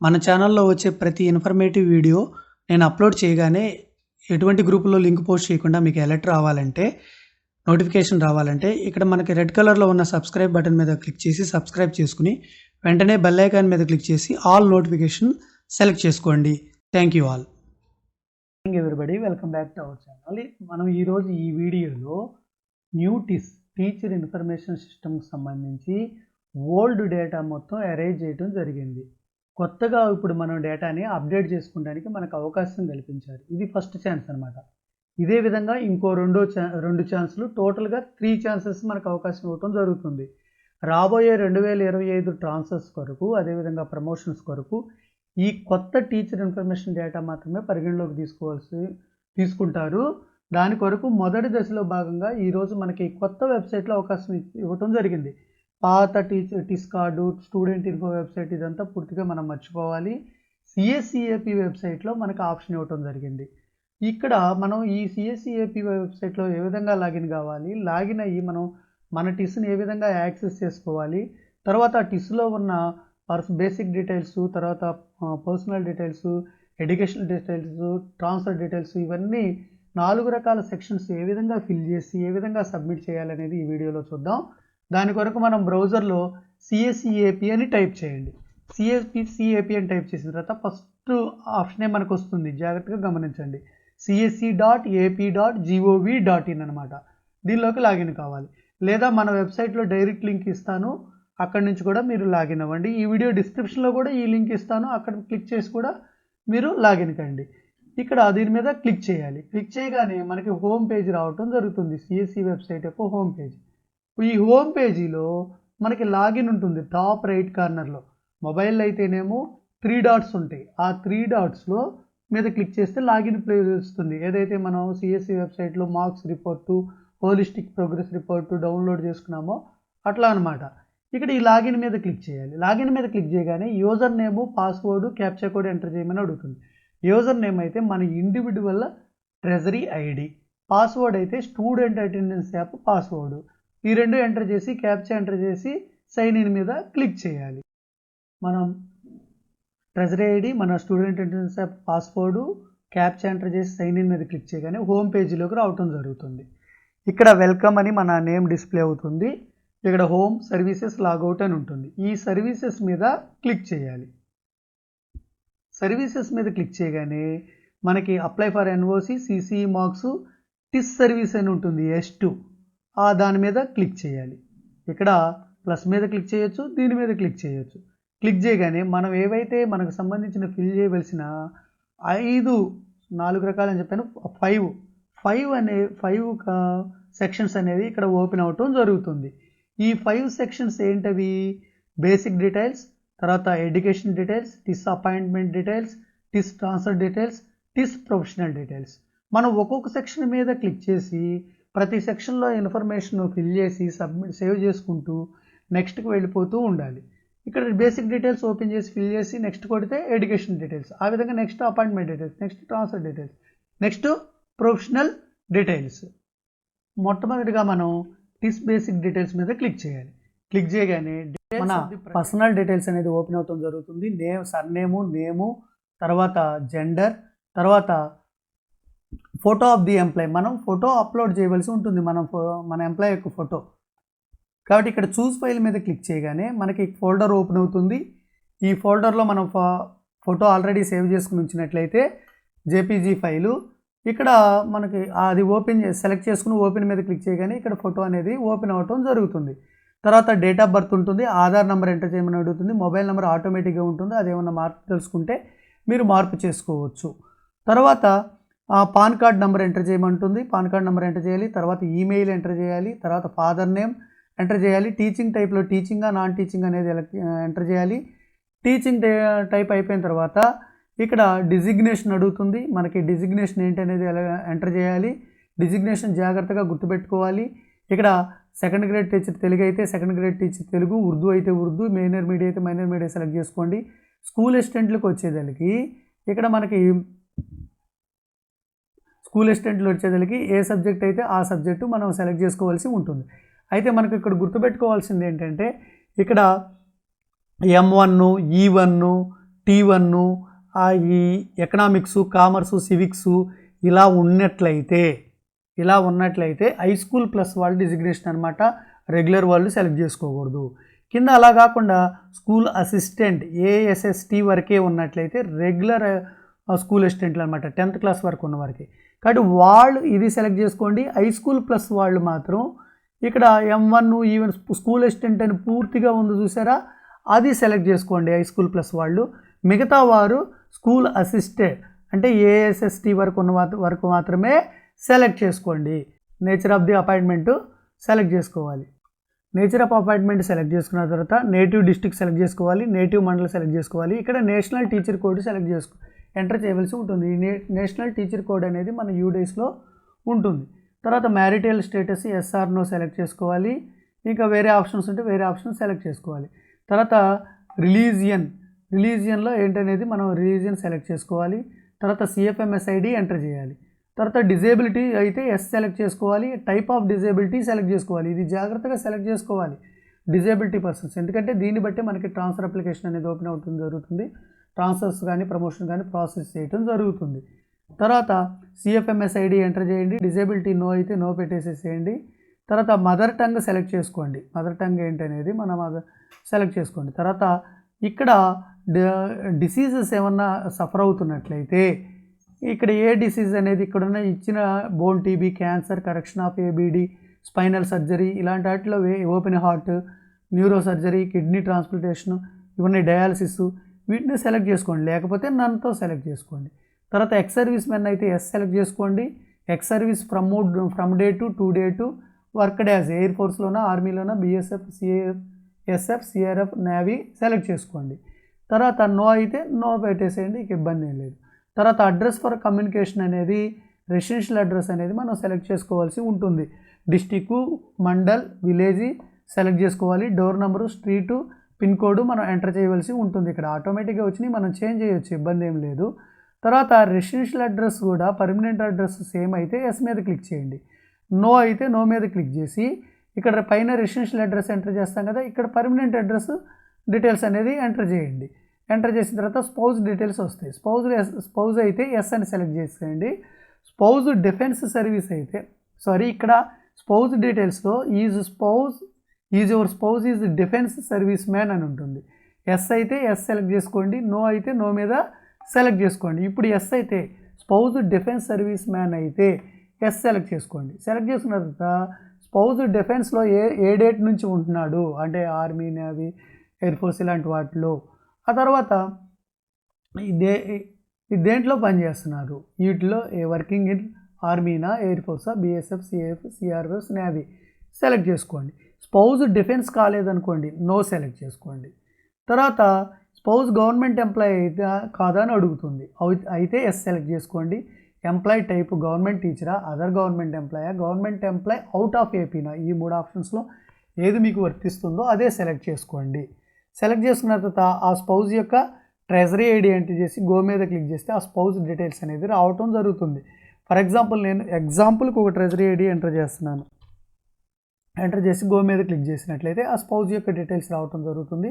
మన ఛానల్లో వచ్చే ప్రతి ఇన్ఫర్మేటివ్ వీడియో నేను అప్లోడ్ చేయగానే ఎటువంటి గ్రూపులో లింక్ పోస్ట్ చేయకుండా మీకు అలర్ట్ రావాలంటే నోటిఫికేషన్ రావాలంటే ఇక్కడ మనకి రెడ్ కలర్లో ఉన్న సబ్స్క్రైబ్ బటన్ మీద క్లిక్ చేసి సబ్స్క్రైబ్ చేసుకుని వెంటనే బెల్ ఐకాన్ మీద క్లిక్ చేసి ఆల్ నోటిఫికేషన్ సెలెక్ట్ చేసుకోండి. Thank you all thank welcome back to our channel మనం ఈరోజు ఈ వీడియోలో న్యూటిస్ టీచర్ ఇన్ఫర్మేషన్ సిస్టమ్కి సంబంధించి ఓల్డ్ డేటా మొత్తం అరేంజ్ చేయడం జరిగింది. కొత్తగా ఇప్పుడు మనం డేటాని అప్డేట్ చేసుకోవడానికి మనకు అవకాశం కల్పించారు. ఇది ఫస్ట్ ఛాన్స్ అనమాట ఇదే విధంగా ఇంకో రెండో ఛా రెండు ఛాన్సులు టోటల్గా త్రీ ఛాన్సెస్ మనకు అవకాశం ఇవ్వటం జరుగుతుంది. రాబోయే రెండు వేల ఇరవై ఐదు ట్రాన్స్ఫర్స్ కొరకు అదేవిధంగా ప్రమోషన్స్ కొరకు ఈ కొత్త టీచర్ ఇన్ఫర్మేషన్ డేటా మాత్రమే పరిగణలోకి తీసుకోవాల్సి తీసుకుంటారు. దాని కొరకు మొదటి దశలో భాగంగా ఈరోజు మనకి కొత్త వెబ్సైట్లో అవకాశం ఇవ్వటం జరిగింది. పాత టీచర్ టిస్ కార్డు స్టూడెంట్ ఇన్ఫో వెబ్సైట్ ఇదంతా పూర్తిగా మనం మర్చిపోవాలి. సిఎస్సిఏపి వెబ్సైట్లో మనకు ఆప్షన్ ఇవ్వటం జరిగింది. ఇక్కడ మనం ఈ సిఎస్సిఏపి వెబ్సైట్లో ఏ విధంగా లాగిన్ కావాలి లాగిన్ అయ్యి మనం మన టిస్ని ఏ విధంగా యాక్సెస్ చేసుకోవాలి తర్వాత ఆ టిస్లో ఉన్న పర్స్ బేసిక్ డీటెయిల్స్ తర్వాత personal details educational details transfer details ఇవన్నీ నాలుగు రకాల సెక్షన్స్ ఏ విధంగా ఫిల్ చేసి ఏ విధంగా సబ్మిట్ చేయాలనేది ఈ వీడియోలో చూద్దాం. దాని కొరకు మనం బ్రౌజర్లో సిఎస్సిఏపి అని టైప్ చేయండి. సిఎస్పి సిఏపి అని టైప్ చేసిన తర్వాత ఫస్ట్ ఆప్షనే మనకు వస్తుంది? జాగ్రత్తగా గమనించండి. CSC dot AP dot gov dot in అనమాట దీనిలోకి లాగిన్ కావాలి. లేదా మన వెబ్సైట్లో డైరెక్ట్ లింక్ ఇస్తాను. అక్కడి నుంచి కూడా మీరు లాగిన్ అవ్వండి. ఈ వీడియో డిస్క్రిప్షన్లో కూడా ఈ లింక్ ఇస్తాను. అక్కడ క్లిక్ చేసి కూడా మీరు లాగిన్ కండి. ఇక్కడ దీని మీద క్లిక్ చేయాలి. క్లిక్ చేయగానే మనకి హోమ్ పేజ్ రావటం జరుగుతుంది. సిఎస్సి వెబ్సైట్ యొక్క హోమ్ పేజ్. ఈ హోమ్ పేజీలో మనకి లాగిన్ ఉంటుంది టాప్ రైట్ కార్నర్లో. మొబైల్ అయితేనేమో త్రీ డాట్స్ ఉంటాయి. ఆ త్రీ డాట్స్లో మీద క్లిక్ చేస్తే లాగిన్ ప్లే వస్తుంది. ఏదైతే మనం సిఎస్సి వెబ్సైట్లో marks report holistic progress report download చేసుకున్నామో అట్లా అనమాట ఇక్కడ ఈ లాగిన్ మీద క్లిక్ చేయాలి. లాగిన్ మీద క్లిక్ చేయగానే user name password captcha code enter చేయమని అడుగుతుంది. యూజర్ నేమ్ అయితే మన ఇండివిజువల్ ట్రెజరీ ఐడి. పాస్వర్డ్ అయితే స్టూడెంట్ అటెండెన్స్ యాప్ పాస్వర్డ్. ఈ రెండు ఎంటర్ చేసి క్యాప్చా ఎంటర్ చేసి సైన్ ఇన్ మీద క్లిక్ చేయాలి. మనం ట్రెజరీ ఐడి మన student attendance app password captcha enter చేసి సైన్ ఇన్ మీద క్లిక్ చేయగానే హోమ్ పేజీలోకి రావటం జరుగుతుంది. ఇక్కడ వెల్కమ్ అని మన నేమ్ డిస్ప్లే అవుతుంది. ఇక్కడ హోమ్ సర్వీసెస్ లాగౌట్ అని ఉంటుంది. ఈ సర్వీసెస్ మీద క్లిక్ చేయాలి. సర్వీసెస్ మీద క్లిక్ చేయగానే మనకి apply for NOC CCE marks TIS service అని ఉంటుంది ఎస్ టూ ఆ దాని మీద క్లిక్ చేయాలి. ఇక్కడ ప్లస్ మీద క్లిక్ చేయొచ్చు దీని మీద క్లిక్ చేయొచ్చు. క్లిక్ చేయగానే మనం ఏవైతే మనకు సంబంధించిన ఫిల్ చేయవలసిన ఐదు నాలుగు రకాలని చెప్పాను ఫైవ్ ఫైవ్ అనే ఫైవ్ సెక్షన్స్ అనేది ఇక్కడ ఓపెన్ అవటం జరుగుతుంది. ఈ ఫైవ్ సెక్షన్స్ ఏంటవి? బేసిక్ డీటెయిల్స్ తర్వాత education details TIS appointment details TIS transfer details TIS professional details. మనం ఒక్కొక్క సెక్షన్ మీద క్లిక్ చేసి ప్రతి సెక్షన్లో ఇన్ఫర్మేషన్ ఫిల్ చేసి సబ్మిట్ సేవ్ చేసుకుంటూ నెక్స్ట్కి వెళ్ళిపోతూ ఉండాలి. ఇక్కడ బేసిక్ డీటెయిల్స్ ఓపెన్ చేసి ఫిల్ చేసి నెక్స్ట్ కొడితే ఎడ్యుకేషన్ డీటెయిల్స్ ఆ విధంగా next appointment details next transfer details next professional details మొట్టమొదటిగా మనం టిస్ బేసిక్ డీటెయిల్స్ మీద క్లిక్ చేయాలి. క్లిక్ చేయగానే మన పర్సనల్ డీటెయిల్స్ అనేది ఓపెన్ అవటం జరుగుతుంది. నేమ్ సర్నేము నేము తర్వాత జెండర్ తర్వాత ఫోటో ఆఫ్ ది ఎంప్లాయ్. మనం ఫోటో అప్లోడ్ చేయవలసి ఉంటుంది మనం మన ఎంప్లాయ్ యొక్క ఫోటో. కాబట్టి ఇక్కడ చూస్ ఫైల్ మీద క్లిక్ చేయగానే మనకి ఫోల్డర్ ఓపెన్ అవుతుంది. ఈ ఫోల్డర్లో మనం ఫోటో ఆల్రెడీ సేవ్ చేసుకుని ఉంచినట్లయితే జేపీజీ ఫైలు. ఇక్కడ మనకి అది ఓపెన్ సెలెక్ట్ చేసుకుని ఓపెన్ మీద క్లిక్ చేయగానే ఇక్కడ ఫోటో అనేది ఓపెన్ అవ్వటం జరుగుతుంది. తర్వాత డేట్ ఆఫ్ బర్త్ ఉంటుంది ఆధార్ నెంబర్ ఎంటర్ చేయమని అడుగుతుంది మొబైల్ నెంబర్ ఆటోమేటిక్గా ఉంటుంది అదేమన్నా మార్పు తెలుసుకుంటే మీరు మార్పు చేసుకోవచ్చు. తర్వాత పాన్ కార్డ్ నెంబర్ ఎంటర్ చేయమంటుంది. పాన్ కార్డ్ నెంబర్ ఎంటర్ చేయాలి. తర్వాత ఈమెయిల్ ఎంటర్ చేయాలి. తర్వాత ఫాదర్ నేమ్ ఎంటర్ చేయాలి. టీచింగ్ టైప్లో టీచింగా నాన్ టీచింగ్ అనేది ఎంటర్ చేయాలి. టీచింగ్ టైప్ అయిపోయిన తర్వాత ఇక్కడ డిజిగ్నేషన్ అడుగుతుంది. మనకి డిజిగ్నేషన్ ఏంటి అనేది ఎలా ఎంటర్ చేయాలి. డిజిగ్నేషన్ జాగ్రత్తగా గుర్తుపెట్టుకోవాలి. ఇక్కడ సెకండ్ గ్రేడ్ టీచర్ తెలుగు అయితే second grade teacher Telugu Urdu అయితే ఉర్దూ మైనర్ మీడియా అయితే మైనర్ మీడియా సెలెక్ట్ చేసుకోండి. స్కూల్ అసిస్టెంట్లకు వచ్చేదానికి ఇక్కడ మనకి స్కూల్ అసిస్టెంట్లు వచ్చేసరికి ఏ సబ్జెక్ట్ అయితే ఆ సబ్జెక్టు మనం సెలెక్ట్ చేసుకోవాల్సి ఉంటుంది. అయితే మనకు ఇక్కడ గుర్తుపెట్టుకోవాల్సింది ఏంటంటే ఇక్కడ ఎం వన్ను ఈ వన్ను టీ వన్ను ఈ ఎకనామిక్స్ కామర్సు సివిక్స్ ఇలా ఉన్నట్లయితే ఇలా ఉన్నట్లయితే హై స్కూల్ ప్లస్ వాళ్ళు డిజిగ్నేషన్ అనమాట రెగ్యులర్ వాళ్ళు సెలెక్ట్ చేసుకోకూడదు. కింద అలా కాకుండా స్కూల్ అసిస్టెంట్ ఏఎస్ఎస్టీ వరకే ఉన్నట్లయితే రెగ్యులర్ స్కూల్ అసిస్టెంట్లు అనమాట టెన్త్ క్లాస్ వరకు ఉన్న వారికి. కాబట్టి వాళ్ళు ఇది సెలెక్ట్ చేసుకోండి. హై స్కూల్ ప్లస్ వాళ్ళు మాత్రం ఇక్కడ M one even school assistant అని పూర్తిగా ఉంది చూసారా? అది సెలెక్ట్ చేసుకోండి హై స్కూల్ ప్లస్ వాళ్ళు. మిగతా వారు స్కూల్ అసిస్టెంట్ అంటే ఏఎస్ఎస్టీ వరకు ఉన్న వరకు మాత్రమే సెలెక్ట్ చేసుకోండి. Nature of the appointment select చేసుకోవాలి. నేచర్ ఆఫ్ అపాయింట్మెంట్ సెలెక్ట్ చేసుకున్న తర్వాత నేటివ్ డిస్టిక్ సెలెక్ట్ చేసుకోవాలి. నేటివ్ మండల్ సెలెక్ట్ చేసుకోవాలి. ఇక్కడ నేషనల్ టీచర్ కోడ్ సెలెక్ట్ చేసుకో ఎంటర్ చేయవలసి ఉంటుంది. ఈ నే నేషనల్ టీచర్ కోడ్ అనేది మన యూడేస్లో ఉంటుంది. తర్వాత మ్యారిటల్ స్టేటస్ ఎస్ఆర్నో సెలెక్ట్ చేసుకోవాలి. ఇంకా వేరే ఆప్షన్స్ ఉంటే వేరే ఆప్షన్ సెలెక్ట్ చేసుకోవాలి. తర్వాత రిలీజియన్. రిలీజియన్లో ఏంటనేది మనం రిలీజియన్ సెలెక్ట్ చేసుకోవాలి. తర్వాత సిఎఫ్ఎంఎస్ ఐడి ఎంటర్ చేయాలి. తర్వాత డిజేబిలిటీ అయితే ఎస్ సెలెక్ట్ చేసుకోవాలి. టైప్ ఆఫ్ డిజేబిలిటీ సెలెక్ట్ చేసుకోవాలి. ఇది జాగ్రత్తగా సెలెక్ట్ చేసుకోవాలి. Disability persons. ఎందుకంటే దీన్ని బట్టి మనకి ట్రాన్స్ఫర్ అప్లికేషన్ అనేది ఓపెన్ అవుతుంది జరుగుతుంది. ట్రాన్స్ఫర్స్ కానీ ప్రమోషన్ కానీ ప్రాసెస్ చేయటం జరుగుతుంది. తర్వాత సిఎఫ్ఎంఎస్ ఐడి ఎంటర్ చేయండి. డిజేబిలిటీ నో అయితే నో పెట్టేసేసేయండి. తర్వాత మదర్ టంగ్ సెలెక్ట్ చేసుకోండి. మదర్ టంగ్ ఏంటనేది మన మదర్ సెలెక్ట్ చేసుకోండి. తర్వాత ఇక్కడ డిసీజెస్ ఏమన్నా సఫర్ అవుతున్నట్లయితే ఇక్కడ ఏ డిసీజ్ అనేది ఇక్కడున్న ఇచ్చిన bone TB cancer correction of ABD spinal surgery ఇలాంటి వాటిలో open heart neuro surgery kidney transplantation ఇవన్నీ డయాలసిస్ వీటిని సెలెక్ట్ చేసుకోండి. లేకపోతే నన్తో సెలెక్ట్ చేసుకోండి. తర్వాత ఎక్స్ సర్వీస్ మెన్ అయితే ఎస్ సెలెక్ట్ చేసుకోండి. Ex service from from day to two day to work DOS air ఫోర్స్లోనా ఆర్మీలోనా BSF CAF SF CRF navy select చేసుకోండి. తర్వాత నో అయితే నో పెట్టేసేయండి ఇక ఇబ్బంది ఏం లేదు. తర్వాత అడ్రస్ ఫర్ కమ్యూనికేషన్ అనేది రెసిడెన్షియల్ అడ్రస్ అనేది మనం సెలెక్ట్ చేసుకోవాల్సి ఉంటుంది. డిస్టిక్ మండల్ విలేజ్ సెలెక్ట్ చేసుకోవాలి. Door number street pin code మనం ఎంటర్ చేయవలసి ఉంటుంది. ఇక్కడ ఆటోమేటిక్గా వచ్చినాయి మనం చేంజ్ చేయొచ్చు ఇబ్బంది ఏం లేదు. తర్వాత రెసిడెన్షియల్ అడ్రస్ కూడా పర్మనెంట్ అడ్రస్ సేమ్ అయితే ఎస్ మీద క్లిక్ చేయండి. నో అయితే నో మీద క్లిక్ చేసి ఇక్కడ పైన రెసిడెన్షియల్ అడ్రస్ ఎంటర్ చేస్తాం కదా ఇక్కడ పర్మనెంట్ అడ్రస్ డీటెయిల్స్ అనేది ఎంటర్ చేయండి. ఎంటర్ చేసిన తర్వాత స్పౌజ్ డీటెయిల్స్ వస్తాయి. స్పౌజ్ స్పౌజ్ అయితే ఎస్ అని సెలెక్ట్ చేసేయండి. స్పౌజ్ డిఫెన్స్ సర్వీస్ అయితే సారీ ఇక్కడ spouse డీటెయిల్స్లో is spouse is your spouse is defence service man అని ఉంటుంది. ఎస్ అయితే ఎస్ సెలెక్ట్ చేసుకోండి నో అయితే నో మీద సెలెక్ట్ చేసుకోండి. ఇప్పుడు ఎస్ అయితే స్పౌజ్ డిఫెన్స్ సర్వీస్ మ్యాన్ అయితే ఎస్ సెలెక్ట్ చేసుకోండి. సెలెక్ట్ చేసుకున్న తర్వాత స్పౌజ్ డిఫెన్స్లో ఏ ఏ డేట్ నుంచి ఉంటున్నాడు? అంటే ఆర్మీ నేవీ ఎయిర్ ఫోర్స్ ఇలాంటి వాటిలో. ఆ తర్వాత ఈ దే దేంట్లో పనిచేస్తున్నారు వీటిలో ఏ వర్కింగ్ ఇన్ ఆర్మీనా air ఫోర్సా BSF CF CRF navy select చేసుకోండి. స్పౌజ్ డిఫెన్స్ కాలేదనుకోండి నో సెలెక్ట్ చేసుకోండి. తర్వాత స్పౌజ్ గవర్నమెంట్ ఎంప్లాయీ అయితే కాదా అని అడుగుతుంది. అయితే ఎస్ సెలెక్ట్ చేసుకోండి. ఎంప్లాయ్ టైప్ గవర్నమెంట్ టీచరా అదర్ గవర్నమెంట్ ఎంప్లాయా? గవర్నమెంట్ ఎంప్లాయ్ అవుట్ ఆఫ్ ఏపీనా? ఈ మూడు ఆప్షన్స్లో ఏది మీకు వర్తిస్తుందో అదే సెలెక్ట్ చేసుకోండి. సెలెక్ట్ చేసుకున్న తర్వాత ఆ స్పౌజ్ యొక్క ట్రెజరీ ఐడి ఎంటర్ చేసి గో మీద క్లిక్ చేస్తే ఆ స్పౌజ్ డీటెయిల్స్ అనేది రావటం జరుగుతుంది. ఫర్ ఎగ్జాంపుల్ నేను ఎగ్జాంపుల్కి ఒక ట్రెజరీ ఐడి ఎంటర్ చేస్తున్నాను. ఎంటర్ చేసి గో మీద క్లిక్ చేసినట్లయితే ఆ స్పౌజ్ యొక్క డీటెయిల్స్ రావటం జరుగుతుంది.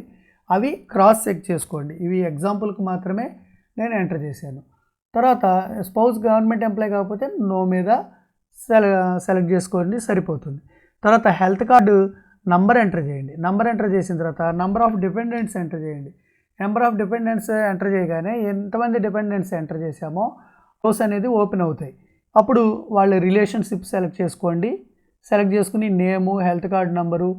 అవి క్రాస్ చెక్ చేసుకోండి. ఇవి ఎగ్జాంపుల్కి మాత్రమే నేను ఎంటర్ చేశాను. తర్వాత స్పౌజ్ గవర్నమెంట్ ఎంప్లాయ్ కాకపోతే నో మీద సెల సెలెక్ట్ చేసుకోండి సరిపోతుంది. తర్వాత హెల్త్ కార్డు నంబర్ ఎంటర్ చేయండి. నంబర్ ఎంటర్ చేసిన తర్వాత నంబర్ ఆఫ్ డిపెండెంట్స్ ఎంటర్ చేయండి. నెంబర్ ఆఫ్ డిపెండెంట్స్ ఎంటర్ చేయగానే ఎంతమంది డిపెండెంట్స్ ఎంటర్ చేశామో రోస్ అనేది ఓపెన్ అవుతాయి. అప్పుడు వాళ్ళ రిలేషన్షిప్ సెలెక్ట్ చేసుకోండి. సెలెక్ట్ చేసుకుని name health card number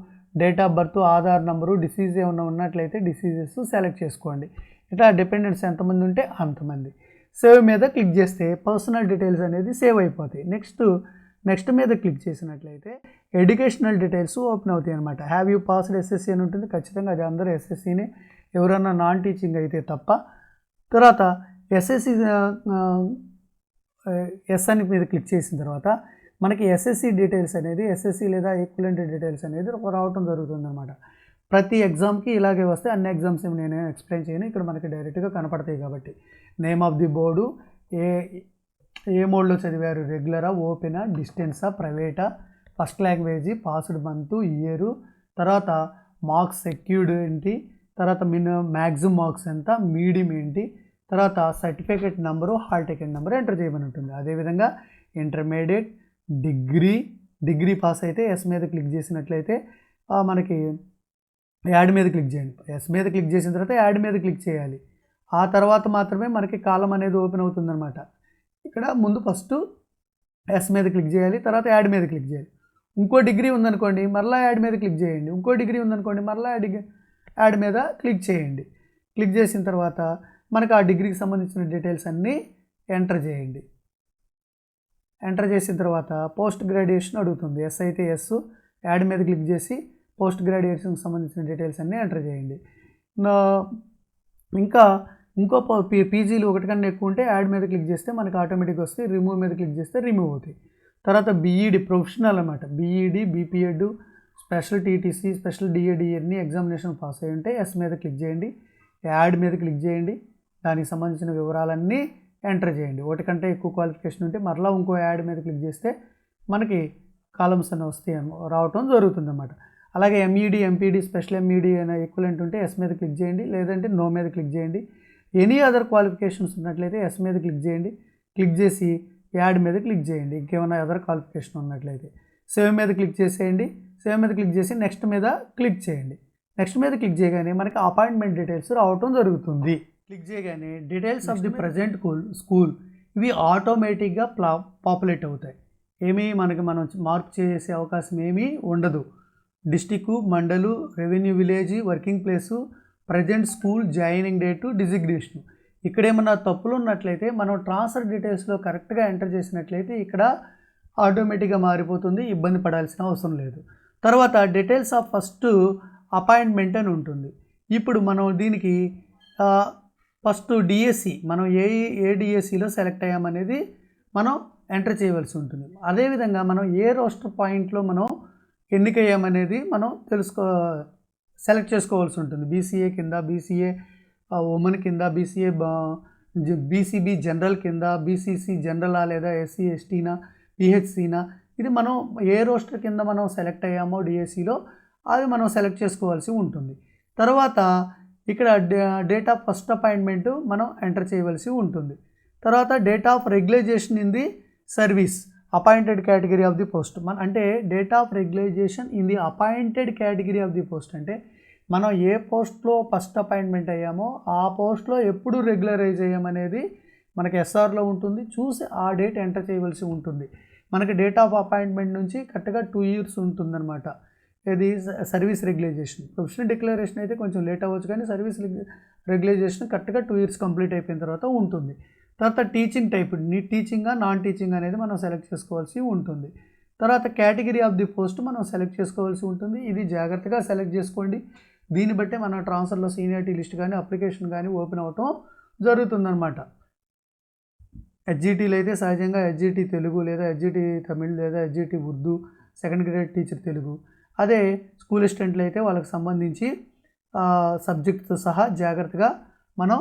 date of birth Aadhaar number disease ఏమైనా ఉన్నట్లయితే డిసీజెస్ సెలెక్ట్ చేసుకోండి. ఇట్లా డిపెండెంట్స్ ఎంతమంది ఉంటే అంతమంది. సేవ్ మీద క్లిక్ చేస్తే పర్సనల్ డీటెయిల్స్ అనేది సేవ్ అయిపోతాయి. నెక్స్ట్ నెక్స్ట్ మీద క్లిక్ చేసినట్లయితే ఎడ్యుకేషనల్ డీటెయిల్స్ ఓపెన్ అవుతాయి అనమాట హ్యావ్ యూ పాస్డ్ ఎస్ఎస్సి అని ఉంటుంది. ఖచ్చితంగా అది అందరూ ఎస్ఎస్సినే ఎవరన్నా నాన్ టీచింగ్ అయితే తప్ప. తర్వాత ఎస్ఎస్సి ఎస్ అని మీద క్లిక్ చేసిన తర్వాత మనకి ఎస్ఎస్సి డీటెయిల్స్ అనేది ఎస్ఎస్సి లేదా ఈక్వలెంట్ డీటెయిల్స్ అనేది రావటం జరుగుతుంది అనమాట ప్రతి ఎగ్జామ్కి ఇలాగే వస్తే అన్ని ఎగ్జామ్స్ ఏమి నేను ఎక్స్ప్లెయిన్ చేయను. ఇక్కడ మనకి డైరెక్ట్గా కనపడతాయి కాబట్టి. నేమ్ ఆఫ్ ది బోర్డు ఏ ఏ మోడ్లో చదివారు? రెగ్యులరా ఓపెనా డిస్టెన్సా ప్రైవేటా first language passed month year తర్వాత మార్క్స్ సెక్యూర్డ్ ఏంటి? తర్వాత మిన్ మ్యాక్సిమం మార్క్స్ ఎంత? మీడియం ఏంటి? తర్వాత certificate number hall ticket number enter చేయమని ఉంటుంది. అదేవిధంగా ఇంటర్మీడియట్ డిగ్రీ డిగ్రీ పాస్ అయితే ఎస్ మీద క్లిక్ చేసినట్లయితే మనకి యాడ్ మీద క్లిక్ చేయండి. ఎస్ మీద క్లిక్ చేసిన తర్వాత యాడ్ మీద క్లిక్ చేయాలి. ఆ తర్వాత మాత్రమే మనకి కాలం అనేది ఓపెన్ అవుతుందన్నమాట. ఇక్కడ ముందు ఫస్ట్ ఎస్ మీద క్లిక్ చేయాలి తర్వాత యాడ్ మీద క్లిక్ చేయాలి. ఇంకో డిగ్రీ ఉందనుకోండి మరలా యాడ్ మీద క్లిక్ చేయండి. ఇంకో డిగ్రీ ఉందనుకోండి మరలా డిగ్రీ యాడ్ మీద క్లిక్ చేయండి. క్లిక్ చేసిన తర్వాత మనకు ఆ డిగ్రీకి సంబంధించిన డీటెయిల్స్ అన్నీ ఎంటర్ చేయండి. ఎంటర్ చేసిన తర్వాత పోస్ట్ గ్రాడ్యుయేషన్ అడుగుతుంది. ఎస్ అయితే ఎస్ యాడ్ మీద క్లిక్ చేసి పోస్ట్ గ్రాడ్యుయేషన్కి సంబంధించిన డీటెయిల్స్ అన్నీ ఎంటర్ చేయండి. ఇంకా ఇంకో పీ పీజీలు ఒకటి కన్నా ఎక్కువ ఉంటే యాడ్ మీద క్లిక్ చేస్తే మనకి ఆటోమేటిక్గా వస్తాయి. రిమూవ్ మీద క్లిక్ చేస్తే రిమూవ్ అవుతాయి. తర్వాత బీఈడి ప్రొఫెషనల్ అనమాట BEd BPEd special TTC special DEd అన్ని ఎగ్జామినేషన్ పాస్ అయ్యి ఉంటే ఎస్ మీద క్లిక్ చేయండి. యాడ్ మీద క్లిక్ చేయండి. దానికి సంబంధించిన వివరాలన్నీ ఎంటర్ చేయండి. ఒకటి కంటే ఎక్కువ క్వాలిఫికేషన్ ఉంటే మరలా ఇంకో యాడ్ మీద క్లిక్ చేస్తే మనకి కాలమ్స్ అని వస్తాయి రావటం జరుగుతుందన్నమాట. అలాగే ఎంఈడి ఎంపీడీ స్పెషల్ ఎంఈడి అయినా ఈక్వలెంట్ ఉంటే ఎస్ మీద క్లిక్ చేయండి. లేదంటే నో మీద క్లిక్ చేయండి. ఎనీ అదర్ క్వాలిఫికేషన్స్ ఉన్నట్లయితే ఎస్ మీద క్లిక్ చేయండి. క్లిక్ చేసి యాడ్ మీద క్లిక్ చేయండి. ఇంకేమైనా అదర్ క్వాలిఫికేషన్ ఉన్నట్లయితే. సేవ్ మీద క్లిక్ చేసేయండి. సేవ్ మీద క్లిక్ చేసి నెక్స్ట్ మీద క్లిక్ చేయండి. నెక్స్ట్ మీద క్లిక్ చేయగానే మనకి అపాయింట్మెంట్ డీటెయిల్స్ రావటం జరుగుతుంది. క్లిక్ చేయగానే details of the present school school ఇవి ఆటోమేటిక్గా ప్లా పాపులేట్ అవుతాయి. ఏమీ మనకి మనం మార్క్ చేసే అవకాశం ఏమీ ఉండదు. District mandal revenue village working place present school joining date designation ఇక్కడ ఏమన్నా తప్పులు ఉన్నట్లయితే మనం ట్రాన్స్ఫర్ డీటెయిల్స్లో కరెక్ట్గా ఎంటర్ చేసినట్లయితే ఇక్కడ ఆటోమేటిక్గా మారిపోతుంది ఇబ్బంది పడాల్సిన అవసరం లేదు. తర్వాత డీటెయిల్స్ ఆఫ్ ఫస్ట్ అపాయింట్మెంట్ అని ఉంటుంది. ఇప్పుడు మనం దీనికి ఫస్ట్ డిఎస్సి మనం ఏ ఏ డిఎస్సిలో సెలెక్ట్ అయ్యామనేది మనం ఎంటర్ చేయవలసి ఉంటుంది. అదేవిధంగా మనం ఏ రోస్టర్ పాయింట్లో మనం ఎన్నికయ్యామనేది మనం తెలుసుకో సెలెక్ట్ చేసుకోవాల్సి ఉంటుంది. బీసీఏ కింద బీసీఏ ఉమెన్ కింద బీసీఏ బీసీబీ జనరల్ కింద బీసీసీ జనరలా లేదా ఎస్సీ ఎస్టీనా పిహెచ్సినా ఇది మనం ఏ రోస్టర్ కింద మనం సెలెక్ట్ అయ్యామో డిఎస్సిలో అది మనం సెలెక్ట్ చేసుకోవాల్సి ఉంటుంది. తర్వాత ఇక్కడ డేట్ ఆఫ్ ఫస్ట్ అపాయింట్మెంట్ మనం ఎంటర్ చేయవలసి ఉంటుంది. తర్వాత date of regularisation in the service appointed category of the post మన అంటే date of regularisation in the appointed category of the post అంటే మనం ఏ పోస్ట్లో ఫస్ట్ అపాయింట్మెంట్ అయ్యామో ఆ పోస్ట్లో ఎప్పుడు రెగ్యులరైజ్ అయ్యామనేది మనకి ఎస్ఆర్లో ఉంటుంది. చూసి ఆ డేట్ ఎంటర్ చేయవలసి ఉంటుంది. మనకి డేట్ ఆఫ్ అపాయింట్మెంట్ నుంచి కరెక్ట్గా టూ ఇయర్స్ ఉంటుందన్నమాట. ఇది సర్వీస్ రెగ్యులైజేషన్ ప్రొఫెషనల్ డిక్లరేషన్ అయితే కొంచెం లేట్ అవ్వచ్చు కానీ సర్వీస్ రెగ్యులైజేషన్ కరెక్ట్గా టూ ఇయర్స్ కంప్లీట్ అయిపోయిన తర్వాత ఉంటుంది. తర్వాత టీచింగ్ టైప్ నీ టీచింగా నాన్ టీచింగ్ అనేది మనం సెలెక్ట్ చేసుకోవాల్సి ఉంటుంది. తర్వాత కేటగిరీ ఆఫ్ ది పోస్ట్ మనం సెలెక్ట్ చేసుకోవాల్సి ఉంటుంది. ఇది జాగ్రత్తగా సెలెక్ట్ చేసుకోండి. దీన్ని బట్టే మన ట్రాన్స్ఫర్లో సీనియారిటీ లిస్ట్ కానీ అప్లికేషన్ కానీ ఓపెన్ అవ్వటం జరుగుతుందన్నమాట. హెచ్జిటీలు అయితే సహజంగా హెచ్జిటీ తెలుగు లేదా హెచ్జిటీ తమిళ్ లేదా HGT Urdu second grade teacher Telugu. అదే స్కూల్ అసిస్టెంట్లు అయితే వాళ్ళకి సంబంధించి సబ్జెక్ట్తో సహా జాగ్రత్తగా మనం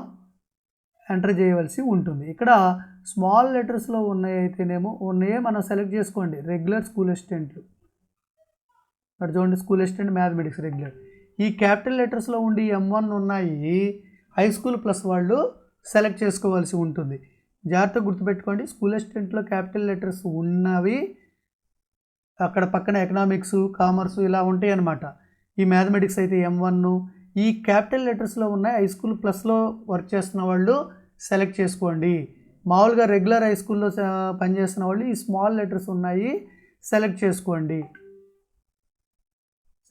ఎంటర్ చేయవలసి ఉంటుంది. ఇక్కడ స్మాల్ లెటర్స్లో ఉన్నాయి అయితేనేమో ఉన్నాయే మనం సెలెక్ట్ చేసుకోండి. రెగ్యులర్ స్కూల్ అసిస్టెంట్లు. ఇక్కడ చూడండి స్కూల్ అసిస్టెంట్ మ్యాథమెటిక్స్ రెగ్యులర్. ఈ క్యాపిటల్ లెటర్స్లో ఉండి ఎం వన్ ఉన్నాయి హై స్కూల్ ప్లస్ వాళ్ళు సెలెక్ట్ చేసుకోవాల్సి ఉంటుంది. జాగ్రత్తగా గుర్తుపెట్టుకోండి స్కూల్ అసిస్టెంట్లో క్యాపిటల్ లెటర్స్ ఉన్నవి అక్కడ పక్కన ఎకనామిక్స్ కామర్స్ ఇలా ఉంటాయి అన్నమాట. ఈ మ్యాథమెటిక్స్ అయితే ఎం వన్ ఈ క్యాపిటల్ లెటర్స్లో ఉన్న హై స్కూల్ ప్లస్లో వర్క్ చేస్తున్న వాళ్ళు సెలెక్ట్ చేసుకోండి. మామూలుగా రెగ్యులర్ హై స్కూల్లో పనిచేస్తున్న వాళ్ళు ఈ స్మాల్ లెటర్స్ ఉన్నాయి సెలెక్ట్ చేసుకోండి.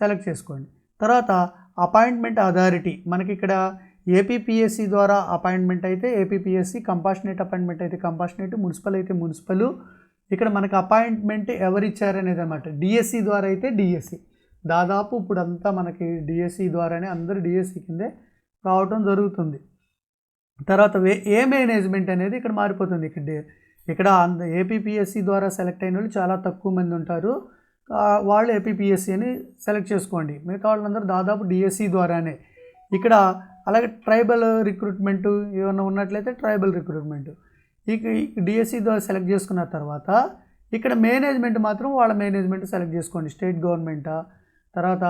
సెలెక్ట్ చేసుకోండి. తర్వాత అపాయింట్మెంట్ అథారిటీ. మనకి ఇక్కడ ఏపీపీఎస్సి ద్వారా అపాయింట్మెంట్ అయితే ఏపీపీఎస్సి కంపాషనేట్ అపాయింట్మెంట్ అయితే కంపాషనేట్ మున్సిపల్ అయితే మున్సిపల్ ఇక్కడ మనకి అపాయింట్మెంట్ ఎవరిచ్చారనేది అనమాట డిఎస్సి ద్వారా అయితే డిఎస్సి దాదాపు ఇప్పుడు అంతా మనకి డిఎస్సి ద్వారానే అందరూ డిఎస్సి కిందే రావటం జరుగుతుంది. తర్వాత వే- ఏ మేనేజ్మెంట్ అనేది ఇక్కడ మారిపోతుంది. ఇక్కడ ఇక్కడ అంద ఏపీపీఎస్సి ద్వారా సెలెక్ట్ అయిన వాళ్ళు చాలా తక్కువ మంది ఉంటారు. వాళ్ళు ఏపీపీఎస్సి అని సెలెక్ట్ చేసుకోండి. మిగతా వాళ్ళందరూ దాదాపు డిఎస్సి ద్వారానే. ఇక్కడ అలాగే ట్రైబల్ రిక్రూట్మెంట్ ఏమైనా ఉన్నట్లయితే ట్రైబల్ రిక్రూట్మెంట్. ఇక డిఎస్సి ద్వారా సెలెక్ట్ చేసుకున్న తర్వాత ఇక్కడ మేనేజ్మెంట్ మాత్రం వాళ్ళ మేనేజ్మెంట్ సెలెక్ట్ చేసుకోండి. స్టేట్ గవర్నమెంటా తర్వాత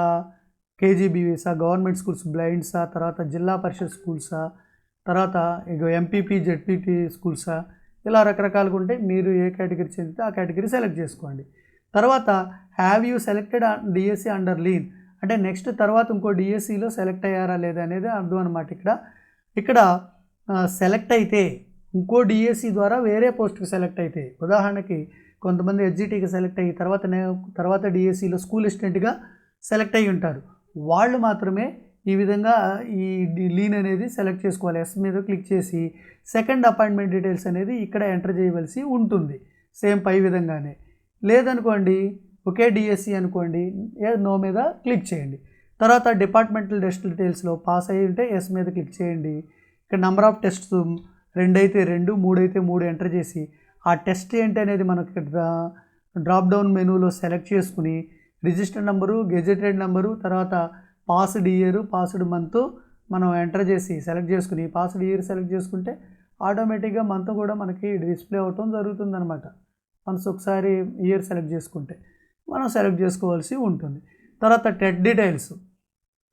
కేజీబీవీసా గవర్నమెంట్ స్కూల్స్ బ్లైండ్సా తర్వాత జిల్లా పరిషత్ స్కూల్సా తర్వాత ఇక ఎంపీపీ జెడ్పీటీ స్కూల్సా ఇలా రకరకాలుగా ఉంటాయి. మీరు ఏ కేటగిరీ చెందితే ఆ కేటగిరీ సెలెక్ట్ చేసుకోండి. తర్వాత have you selected DSC under lean అంటే నెక్స్ట్ తర్వాత ఇంకో డిఎస్సిలో సెలెక్ట్ అయ్యారా లేదా అనేది అర్థం అనమాట ఇక్కడ. ఇక్కడ సెలెక్ట్ అయితే ఇంకో డిఎస్సి ద్వారా వేరే పోస్ట్కి సెలెక్ట్ అయితే ఉదాహరణకి కొంతమంది ఎస్జిటీకి సెలెక్ట్ అయ్యి తర్వాత తర్వాత డిఎస్సిలో స్కూల్ అసిస్టెంట్గా సెలెక్ట్ అయ్యి ఉంటారు. వాళ్ళు మాత్రమే ఈ విధంగా ఈ లీన్ అనేది సెలెక్ట్ చేసుకోవాలి. ఎస్ మీద క్లిక్ చేసి సెకండ్ అపాయింట్మెంట్ డీటెయిల్స్ అనేది ఇక్కడ ఎంటర్ చేయవలసి ఉంటుంది. సేమ్ పై విధంగానే. లేదనుకోండి ఒకే డిఎస్సి అనుకోండి నో మీద క్లిక్ చేయండి. తర్వాత డిపార్ట్మెంటల్ టెస్ట్ డీటెయిల్స్లో పాస్ అయ్యి ఉంటే ఎస్ మీద క్లిక్ చేయండి. ఇక్కడ నెంబర్ ఆఫ్ టెస్ట్స్ రెండు అయితే రెండు మూడు అయితే మూడు ఎంటర్ చేసి ఆ టెస్ట్ ఏంటి అనేది మనకి డ్రా డ్రాప్ డౌన్ మెనూలో సెలెక్ట్ చేసుకుని రిజిస్టర్ నెంబరు గెజెటెడ్ నెంబరు తర్వాత పాస్డ్ ఇయర్ పాస్డ్ మంత్ మనం ఎంటర్ చేసి సెలెక్ట్ చేసుకుని పాస్డ్ ఇయర్ సెలెక్ట్ చేసుకుంటే ఆటోమేటిక్గా మంత్ కూడా మనకి డిస్ప్లే అవటం జరుగుతుందనమాట మనసు ఒకసారి ఇయర్ సెలెక్ట్ చేసుకుంటే మనం సెలెక్ట్ చేసుకోవాల్సి ఉంటుంది. తర్వాత టెట్ డీటెయిల్స్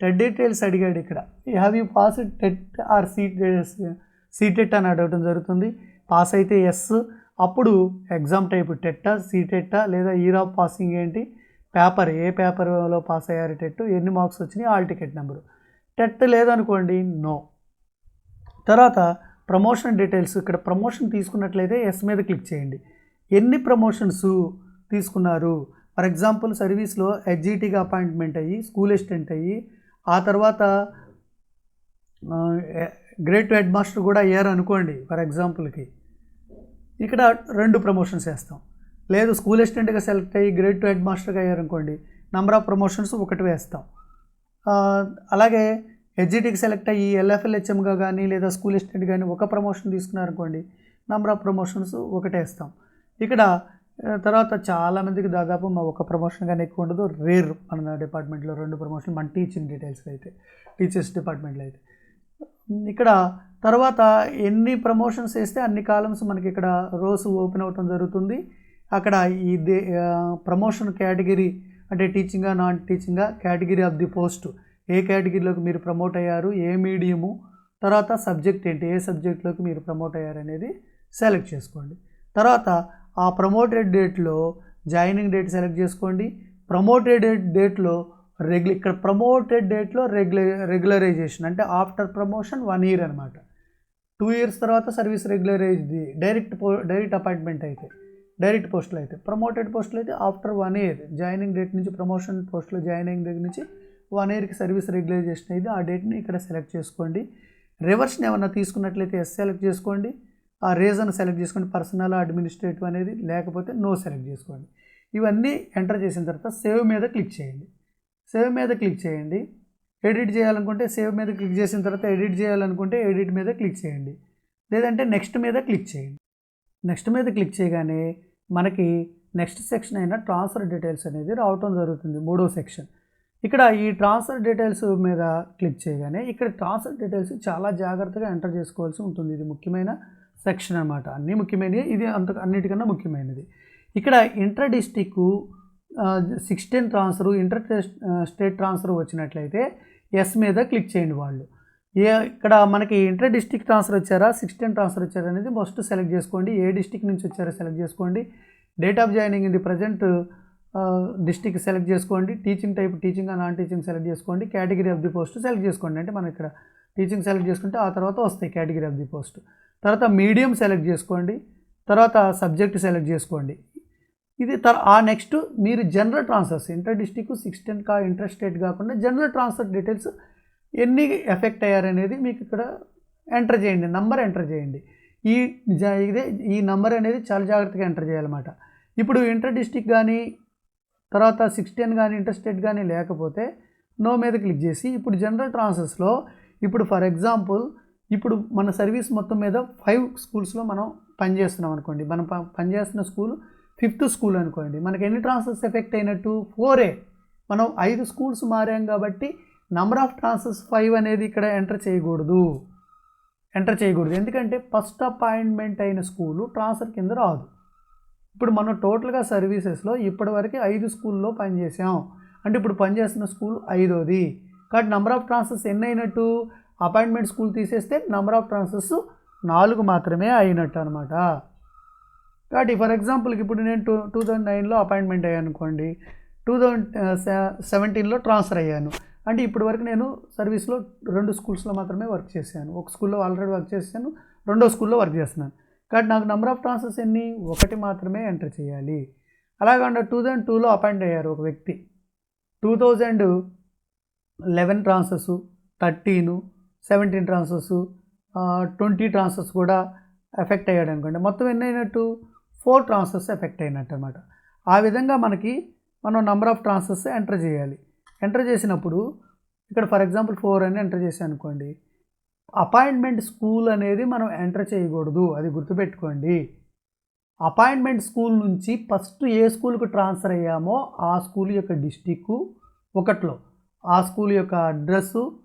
టెట్ డీటెయిల్స్ అడిగాడు ఇక్కడ. Have you pass TET or seat CTET అని అడగడం జరుగుతుంది. పాస్ అయితే ఎస్. అప్పుడు ఎగ్జామ్ టైప్ టెట్టా సీటెట్టా లేదా ఇయర్ ఆఫ్ పాసింగ్ ఏంటి? పేపర్ ఏ పేపర్లో పాస్ అయ్యారు టెట్ ఎన్ని మార్క్స్ వచ్చినాయి? Hall ticket number. టెట్ లేదనుకోండి నో. తర్వాత ప్రమోషన్ డీటెయిల్స్. ఇక్కడ ప్రమోషన్ తీసుకున్నట్లయితే ఎస్ మీద క్లిక్ చేయండి. ఎన్ని ప్రమోషన్స్ తీసుకున్నారు? ఫర్ ఎగ్జాంపుల్ సర్వీస్లో హెచ్జిటీగా అపాయింట్మెంట్ అయ్యి స్కూల్ అసిస్టెంట్ అయ్యి ఆ తర్వాత గ్రేట్ హెడ్ మాస్టర్ కూడా అయ్యారు అనుకోండి ఫర్ ఎగ్జాంపుల్కి ఇక్కడ రెండు ప్రమోషన్స్ వేస్తాం. లేదు స్కూల్ అసిస్టెంట్గా సెలెక్ట్ అయ్యి గ్రేడ్ టు హెడ్ మాస్టర్గా అయ్యారనుకోండి నెంబర్ ఆఫ్ ప్రమోషన్స్ ఒకటి వేస్తాం. అలాగే హెచ్జిటీకి సెలెక్ట్ అయ్యి ఎల్ఎఫ్ఎల్ హెచ్ఎంగా కానీ లేదా స్కూల్ అసిస్టెంట్ కానీ ఒక ప్రమోషన్ తీసుకున్నారనుకోండి నెంబర్ ఆఫ్ ప్రమోషన్స్ ఒకటే వేస్తాం. ఇక్కడ తర్వాత చాలామందికి దాదాపు మా ఒక ప్రమోషన్ కానీ ఎక్కువ ఉండదు రేర్ మన డిపార్ట్మెంట్లో రెండు ప్రమోషన్ మన టీచింగ్ డీటెయిల్స్ అయితే టీచర్స్ డిపార్ట్మెంట్లో అయితే. ఇక్కడ తర్వాత ఎన్ని ప్రమోషన్స్ వేస్తే అన్ని కాలమ్స్ మనకి ఇక్కడ రోస్ ఓపెన్ అవటం జరుగుతుంది. అక్కడ ఈ దే ప్రమోషన్ కేటగిరీ అంటే టీచింగా నాన్ టీచింగా కేటగిరీ ఆఫ్ ది పోస్ట్. ఏ కేటగిరీలోకి మీరు ప్రమోట్ అయ్యారు ఏ మీడియము తర్వాత సబ్జెక్ట్ ఏంటి ఏ సబ్జెక్ట్లోకి మీరు ప్రమోట్ అయ్యారు అనేది సెలెక్ట్ చేసుకోండి. తర్వాత ఆ ప్రమోటెడ్ డేట్లో జాయినింగ్ డేట్ సెలెక్ట్ చేసుకోండి. ప్రమోటెడ్ డేట్లో రెగ్యుల ఇక్కడ ప్రమోటెడ్ డేట్లో రెగ్యుల రెగ్యులరైజేషన్ అంటే ఆఫ్టర్ ప్రమోషన్ వన్ ఇయర్ అనమాట టూ ఇయర్స్ తర్వాత సర్వీస్ రెగ్యులరైజ్ డైరెక్ట్ పో డైరెక్ట్ అపాయింట్మెంట్ అయితే డైరెక్ట్ పోస్టులు అయితే ప్రమోటెడ్ పోస్టులు అయితే after one year joining date నుంచి ప్రమోషన్ పోస్టులో జాయినింగ్ దగ్గర నుంచి వన్ ఇయర్కి సర్వీస్ రెగ్యులరైజేషన్ అయితే ఆ డేట్ని ఇక్కడ సెలెక్ట్ చేసుకోండి. రివర్స్ని ఏమన్నా తీసుకున్నట్లయితే ఎస్ సెలెక్ట్ చేసుకోండి. ఆ రీజన్ సెలెక్ట్ చేసుకోండి పర్సనల్ అడ్మినిస్ట్రేటివ్ అనేది లేకపోతే నో సెలెక్ట్ చేసుకోండి. ఇవన్నీ ఎంటర్ చేసిన తర్వాత సేవ్ మీద క్లిక్ చేయండి. సేవ్ మీద క్లిక్ చేయండి. ఎడిట్ చేయాలనుకుంటే సేవ్ మీద క్లిక్ చేసిన తర్వాత ఎడిట్ చేయాలనుకుంటే ఎడిట్ మీద క్లిక్ చేయండి. లేదంటే నెక్స్ట్ మీద క్లిక్ చేయండి. నెక్స్ట్ మీద క్లిక్ చేయగానే మనకి నెక్స్ట్ సెక్షన్ అయిన ట్రాన్స్ఫర్ డీటెయిల్స్ అనేది రావటం జరుగుతుంది మూడో సెక్షన్. ఇక్కడ ఈ ట్రాన్స్ఫర్ డీటెయిల్స్ మీద క్లిక్ చేయగానే ఇక్కడ ట్రాన్స్ఫర్ డీటెయిల్స్ చాలా జాగ్రత్తగా ఎంటర్ చేసుకోవాల్సి ఉంటుంది. ఇది ముఖ్యమైన సెక్షన్ అనమాట అన్నీ ముఖ్యమైనవి ఇది అంత అన్నిటికన్నా ముఖ్యమైనది. ఇక్కడ inter district sixteen transfer inter state transfer వచ్చినట్లయితే ఎస్ మీద క్లిక్ చేయండి వాళ్ళు. ఏ ఇక్కడ మనకి ఇంటర్ డిస్టిక్ ట్రాన్స్ఫర్ వచ్చారా సిక్స్టీన్ ట్రాన్స్ఫర్ వచ్చారా అనేది ఫస్ట్ సెలెక్ట్ చేసుకోండి. ఏ డిస్టిక్ నుంచి వచ్చారో సెలెక్ట్ చేసుకోండి. డేట్ ఆఫ్ జాయినింగ్ ఇది ప్రజెంట్ డిస్టిక్ సెలెక్ట్ చేసుకోండి. Teaching type teaching non teaching select చేసుకోండి. Category of the post select చేసుకోండి. అంటే మనం ఇక్కడ టీచింగ్ సెలెక్ట్ చేసుకుంటే ఆ తర్వాత వస్తాయి కేటగిరీ ఆఫ్ ది పోస్ట్ తర్వాత మీడియం సెలెక్ట్ చేసుకోండి. తర్వాత సబ్జెక్ట్ సెలెక్ట్ చేసుకోండి. ఇది తర్ ఆ నెక్స్ట్ మీరు general transfers inter district sixteen కా ఇంటర్ స్టేట్ కాకుండా జనరల్ ట్రాన్స్ఫర్ డీటెయిల్స్ ఎన్ని ఎఫెక్ట్ అయ్యారనేది మీకు ఇక్కడ ఎంటర్ చేయండి నంబర్ ఎంటర్ చేయండి. ఈ ఇదే ఈ నంబర్ అనేది చాలా జాగ్రత్తగా ఎంటర్ చేయాలన్నమాట. ఇప్పుడు ఇంటర్ డిస్టిక్ కానీ తర్వాత సిక్స్టీన్ కానీ ఇంటర్ స్టేట్ కానీ లేకపోతే నో మీద క్లిక్ చేసి ఇప్పుడు జనరల్ ట్రాన్స్ఫర్స్లో ఇప్పుడు ఫర్ ఎగ్జాంపుల్ ఇప్పుడు మన సర్వీస్ మొత్తం మీద ఫైవ్ స్కూల్స్లో మనం పనిచేస్తున్నాం అనుకోండి. మనం ప- పనిచేస్తున్న స్కూల్ ఫిఫ్త్ స్కూల్ అనుకోండి మనకి ఎన్ని ట్రాన్సెస్ ఎఫెక్ట్ అయినట్టు? ఫోరే. మనం ఐదు స్కూల్స్ మారాం కాబట్టి నంబర్ ఆఫ్ ట్రాన్స్ఫర్స్ ఫైవ్ అనేది ఇక్కడ ఎంటర్ చేయకూడదు. ఎంటర్ చేయకూడదు. ఎందుకంటే ఫస్ట్ అపాయింట్మెంట్ అయిన స్కూలు ట్రాన్స్ఫర్ కింద రాదు. ఇప్పుడు మనం టోటల్గా సర్వీసెస్లో ఇప్పటివరకు ఐదు స్కూల్లో పనిచేసాం అంటే ఇప్పుడు పనిచేస్తున్న స్కూల్ ఐదోది. కాబట్టి నెంబర్ ఆఫ్ ట్రాన్సెస్ ఎన్ని అయినట్టు అపాయింట్మెంట్ స్కూల్ తీసేస్తే నెంబర్ ఆఫ్ ట్రాన్స్ఫర్స్ నాలుగు మాత్రమే అయినట్టు అనమాట కాబట్టి ఫర్ ఎగ్జాంపుల్కి ఇప్పుడు నేను టూ టూ థౌజండ్ నైన్లో అపాయింట్మెంట్ అయ్యాను అనుకోండి టూ థౌజండ్ సెవెంటీన్లో ట్రాన్స్ఫర్ అయ్యాను. అంటే ఇప్పటి వరకు నేను సర్వీస్లో రెండు స్కూల్స్లో మాత్రమే వర్క్ చేశాను. ఒక స్కూల్లో ఆల్రెడీ వర్క్ చేశాను రెండో స్కూల్లో వర్క్ చేస్తున్నాను. కాబట్టి నాకు నెంబర్ ఆఫ్ ట్రాన్స్ఫర్స్ ఎన్ని? ఒకటి మాత్రమే ఎంటర్ చేయాలి. అలాగంటే టూ థౌజండ్ టూలో అపాయింట్ అయ్యారు ఒక వ్యక్తి. Two thousand eleven transfers thirteen seventeen transfers twenty transfers కూడా ఎఫెక్ట్ అయ్యాడు అనుకోండి. మొత్తం ఎన్ని అయినట్టు? ఫోర్ ట్రాన్స్ఫర్స్ ఎఫెక్ట్ అయినట్టు అనమాట ఆ విధంగా మనకి మనం నెంబర్ ఆఫ్ ట్రాన్సెస్ ఎంటర్ చేయాలి. ఎంటర్ చేసినప్పుడు ఇక్కడ ఫర్ ఎగ్జాంపుల్ ఫోర్ అని ఎంటర్ చేశాను అనుకోండి. అపాయింట్మెంట్ స్కూల్ అనేది మనం ఎంటర్ చేయకూడదు. అది గుర్తుపెట్టుకోండి. అపాయింట్మెంట్ స్కూల్ నుంచి ఫస్ట్ ఏ స్కూల్కి ట్రాన్స్ఫర్ అయ్యామో ఆ స్కూల్ యొక్క డిస్టిక్ ఒకట్లో. ఆ స్కూల్ యొక్క అడ్రస్సు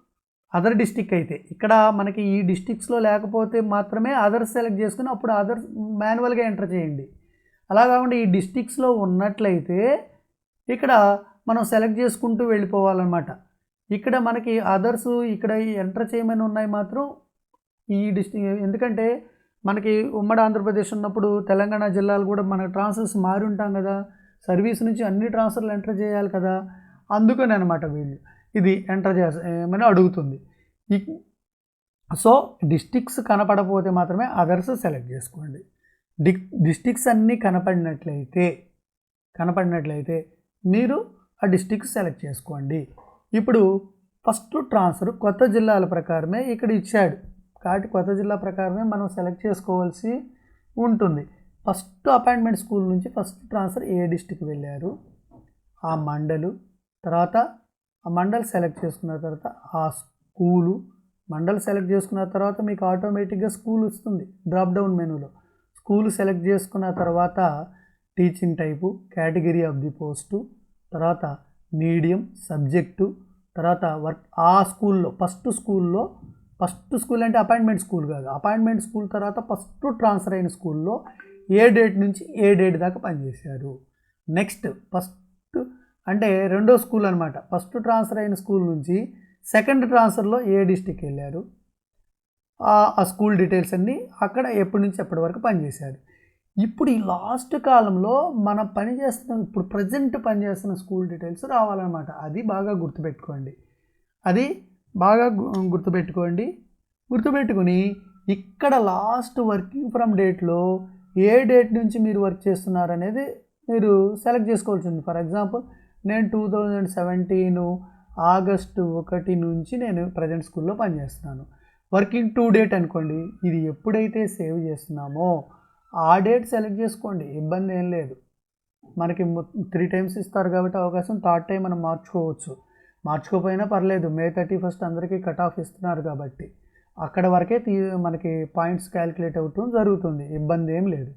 అదర్ డిస్టిక్ అయితే. ఇక్కడ మనకి ఈ డిస్టిక్స్లో లేకపోతే మాత్రమే అదర్స్ సెలెక్ట్ చేసుకుని అప్పుడు అదర్స్ మాన్యువల్గా ఎంటర్ చేయండి. అలా కాకుండా ఈ డిస్టిక్స్లో ఉన్నట్లయితే ఇక్కడ మనం సెలెక్ట్ చేసుకుంటూ వెళ్ళిపోవాలన్నమాట. ఇక్కడ మనకి అదర్స్ ఇక్కడ ఎంటర్ చేయమని ఉన్నాయి మాత్రం ఈ డిస్టిక్ ఎందుకంటే మనకి ఉమ్మడి ఆంధ్రప్రదేశ్ ఉన్నప్పుడు తెలంగాణ జిల్లాలు కూడా మన ట్రాన్స్ఫర్స్ మారి ఉంటాం కదా. సర్వీస్ నుంచి అన్ని ట్రాన్స్ఫర్లు ఎంటర్ చేయాలి కదా. అందుకని అనమాట వీళ్ళు. ఇది ఎంటర్ చేమని అడుగుతుంది. సో డిస్టిక్స్ కనపడపోతే మాత్రమే అదర్స్ సెలెక్ట్ చేసుకోండి. డిక్ డిస్టిక్స్ అన్నీ కనపడినట్లయితే కనపడినట్లయితే మీరు ఆ డిస్టిక్స్ సెలెక్ట్ చేసుకోండి. ఇప్పుడు ఫస్ట్ ట్రాన్స్ఫర్ కొత్త జిల్లాల ప్రకారమే ఇక్కడ ఇచ్చాడు. కాబట్టి కొత్త జిల్లా ప్రకారమే మనం సెలెక్ట్ చేసుకోవాల్సి ఉంటుంది. ఫస్ట్ అపాయింట్మెంట్ స్కూల్ నుంచి ఫస్ట్ ట్రాన్స్ఫర్ ఏ డిస్టిక్ వెళ్ళారు? ఆ మండలు తర్వాత ఆ మండల్ సెలెక్ట్ చేసుకున్న తర్వాత ఆ స్కూలు మండల్ సెలెక్ట్ చేసుకున్న తర్వాత మీకు ఆటోమేటిక్గా స్కూల్ వస్తుంది డ్రాప్ డౌన్ మెనూలో. స్కూల్ సెలెక్ట్ చేసుకున్న తర్వాత teaching type category of the post తర్వాత మీడియం సబ్జెక్టు తర్వాత వర్క్ ఆ స్కూల్లో ఫస్ట్ స్కూల్లో ఫస్ట్ స్కూల్ అంటే అపాయింట్మెంట్ స్కూల్ కాదు. అపాయింట్మెంట్ స్కూల్ తర్వాత ఫస్ట్ ట్రాన్స్ఫర్ అయిన స్కూల్లో ఏ డేట్ నుంచి ఏ డేట్ దాకా పనిచేశారు. నెక్స్ట్ ఫస్ట్ అంటే రెండో స్కూల్ అనమాట ఫస్ట్ ట్రాన్స్ఫర్ అయిన స్కూల్ నుంచి సెకండ్ ట్రాన్స్ఫర్లో ఏ డిస్టిక్ వెళ్ళారు? ఆ- స్కూల్ డీటెయిల్స్ అన్నీ అక్కడ ఎప్పటి నుంచి ఎప్పటి వరకు పనిచేశారు? ఇప్పుడు ఈ లాస్ట్ కాలంలో మనం పనిచేస్తున్న ఇప్పుడు ప్రజెంట్ పనిచేస్తున్న స్కూల్ డీటెయిల్స్ రావాలన్నమాట. అది బాగా గుర్తుపెట్టుకోండి. అది బాగా గుర్తుపెట్టుకోండి. గుర్తుపెట్టుకుని ఇక్కడ లాస్ట్ వర్కింగ్ ఫ్రమ్ డేట్లో ఏ డేట్ నుంచి మీరు వర్క్ చేస్తున్నారు అనేది మీరు సెలెక్ట్ చేసుకోవాల్సి ఉంది. ఫర్ ఎగ్జాంపుల్ నేను టూ థౌజండ్ సెవెంటీన్ ఆగస్టు ఒకటి నుంచి నేను ప్రజెంట్ స్కూల్లో పనిచేస్తున్నాను. వర్కింగ్ టూ డేట్ అనుకోండి ఇది ఎప్పుడైతే సేవ్ చేస్తున్నామో ఆ డేట్ సెలెక్ట్ చేసుకోండి ఇబ్బంది ఏం లేదు. మనకి త్రీ టైమ్స్ ఇస్తారు కాబట్టి అవకాశం థర్డ్ టైం మనం మార్చుకోవచ్చు. మార్చుకోపోయినా పర్లేదు మే థర్టీ ఫస్ట్ అందరికీ కట్ ఆఫ్ ఇస్తున్నారు కాబట్టి. అక్కడ వరకే తీ మనకి పాయింట్స్ క్యాలిక్యులేట్ అవుతూ జరుగుతుంది ఇబ్బంది ఏం లేదు.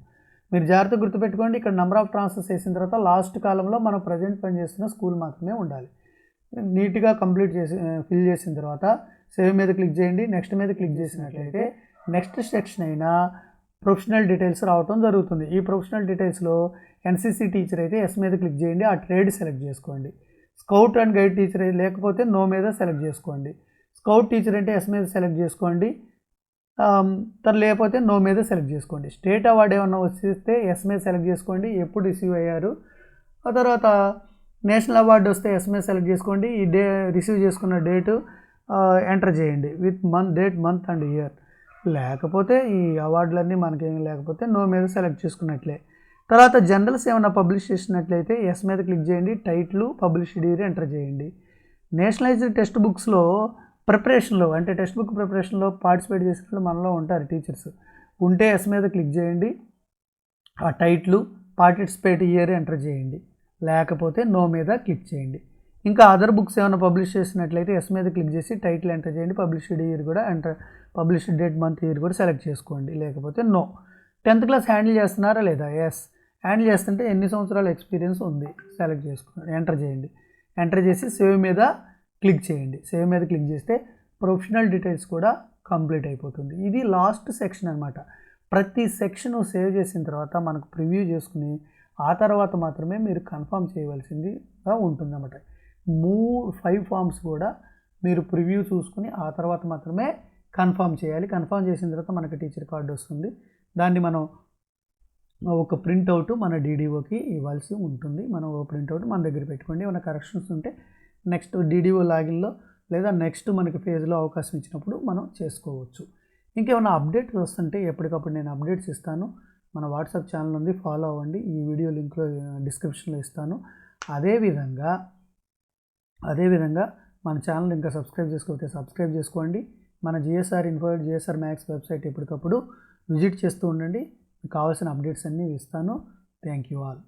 మీరు జాగ్రత్త గుర్తుపెట్టుకోండి ఇక్కడ నెంబర్ ఆఫ్ ట్రాన్స్ఫర్స్ వేసిన తర్వాత లాస్ట్ కాలంలో మనం ప్రజెంట్ పనిచేస్తున్న స్కూల్ మాత్రమే ఉండాలి. నీట్గా కంప్లీట్ చేసి ఫిల్ చేసిన తర్వాత సేవ్ మీద క్లిక్ చేయండి నెక్స్ట్ మీద క్లిక్ చేసినట్లయితే నెక్స్ట్ సెక్షన్ అయినా ప్రొఫెషనల్ డీటెయిల్స్ రావటం జరుగుతుంది. ఈ ప్రొఫెషనల్ డీటెయిల్స్లో ఎన్సీసీ టీచర్ అయితే ఎస్ మీద క్లిక్ చేయండి ఆ ట్రేడ్ సెలెక్ట్ చేసుకోండి. స్కౌట్ అండ్ గైడ్ టీచర్ లేకపోతే నో మీద సెలెక్ట్ చేసుకోండి. స్కౌట్ టీచర్ అంటే ఎస్ మీద సెలెక్ట్ చేసుకోండి. తర్వాత లేకపోతే నో మీద సెలెక్ట్ చేసుకోండి. స్టేట్ అవార్డు ఏమన్నా వస్తే ఎస్ మీద సెలెక్ట్ చేసుకోండి. ఎప్పుడు రిసీవ్ అయ్యారు? ఆ తర్వాత నేషనల్ అవార్డు వస్తే ఎస్ మీద సెలెక్ట్ చేసుకోండి. ఈ డే రిసీవ్ చేసుకున్న డేటు ఎంటర్ చేయండి. With month date month and year. లేకపోతే ఈ అవార్డులన్నీ మనకేం లేకపోతే నో మీద సెలెక్ట్ చేసుకున్నట్లే. తర్వాత జనరల్స్ ఏమైనా పబ్లిష్ చేసినట్లయితే ఎస్ మీద క్లిక్ చేయండి. టైటిల్ పబ్లిష్ ఇయర్ ఎంటర్ చేయండి. నేషనలైజ్డ్ టెక్స్ట్ బుక్స్లో ప్రిపరేషన్లో అంటే టెక్స్ట్ బుక్ ప్రిపరేషన్లో పార్టిసిపేట్ చేసిన మనలో ఉంటారు టీచర్స్. ఉంటే ఎస్ మీద క్లిక్ చేయండి. ఆ టైట్లు పార్టిసిపేట్ ఇయర్ ఎంటర్ చేయండి. లేకపోతే నో మీద క్లిక్ చేయండి. ఇంకా అదర్ బుక్స్ ఏమైనా పబ్లిష్ చేసినట్లయితే ఎస్ మీద క్లిక్ చేసి టైటిల్ ఎంటర్ చేయండి. పబ్లిష్డ్ ఇయర్ కూడా enter published date month year కూడా సెలెక్ట్ చేసుకోండి. లేకపోతే నో. టెన్త్ క్లాస్ హ్యాండిల్ చేస్తున్నారా లేదా? ఎస్ హ్యాండిల్ చేస్తుంటే ఎన్ని సంవత్సరాల ఎక్స్పీరియన్స్ ఉంది? సెలెక్ట్ చేసుకోండి ఎంటర్ చేయండి. ఎంటర్ చేసి సేవ్ మీద క్లిక్ చేయండి. సేవ్ మీద క్లిక్ చేస్తే ప్రొఫెషనల్ డీటెయిల్స్ కూడా కంప్లీట్ అయిపోతుంది. ఇది లాస్ట్ సెక్షన్ అనమాట ప్రతి సెక్షన్ సేవ్ చేసిన తర్వాత మనకు ప్రివ్యూ చేసుకుని ఆ తర్వాత మాత్రమే మీరు కన్ఫర్మ్ చేయవలసిందిగా ఉంటుందన్నమాట. మూ ఫైవ్ ఫామ్స్ కూడా మీరు ప్రివ్యూ చూసుకుని ఆ తర్వాత మాత్రమే కన్ఫర్మ్ చేయాలి. కన్ఫర్మ్ చేసిన తర్వాత మనకి టీచర్ కార్డు వస్తుంది. దాన్ని మనం ఒక ప్రింట్అవుట్ మన డీడీఓకి ఇవ్వాల్సి ఉంటుంది. మనం ఒక ప్రింట్అవుట్ మన దగ్గర పెట్టుకోండి. ఏమైనా కరెక్షన్స్ ఉంటే నెక్స్ట్ డీడీఓ లాగిన్లో లేదా నెక్స్ట్ మనకి ఫేజ్లో అవకాశం ఇచ్చినప్పుడు మనం చేసుకోవచ్చు. ఇంకేమైనా అప్డేట్స్ వస్తుంటే ఎప్పటికప్పుడు నేను అప్డేట్స్ ఇస్తాను. మన వాట్సాప్ ఛానల్ ఉంది ఫాలో అవ్వండి. ఈ వీడియో లింక్లో డిస్క్రిప్షన్లో ఇస్తాను. అదేవిధంగా అదేవిధంగా మన ఛానల్ ఇంకా సబ్స్క్రైబ్ చేసుకోకపోతే సబ్స్క్రైబ్ చేసుకోండి. మన GSR info GSR max website ఎప్పటికప్పుడు విజిట్ చేస్తూ ఉండండి. మీకు కావాల్సిన అప్డేట్స్ అన్నీ ఇస్తాను. Thank you all.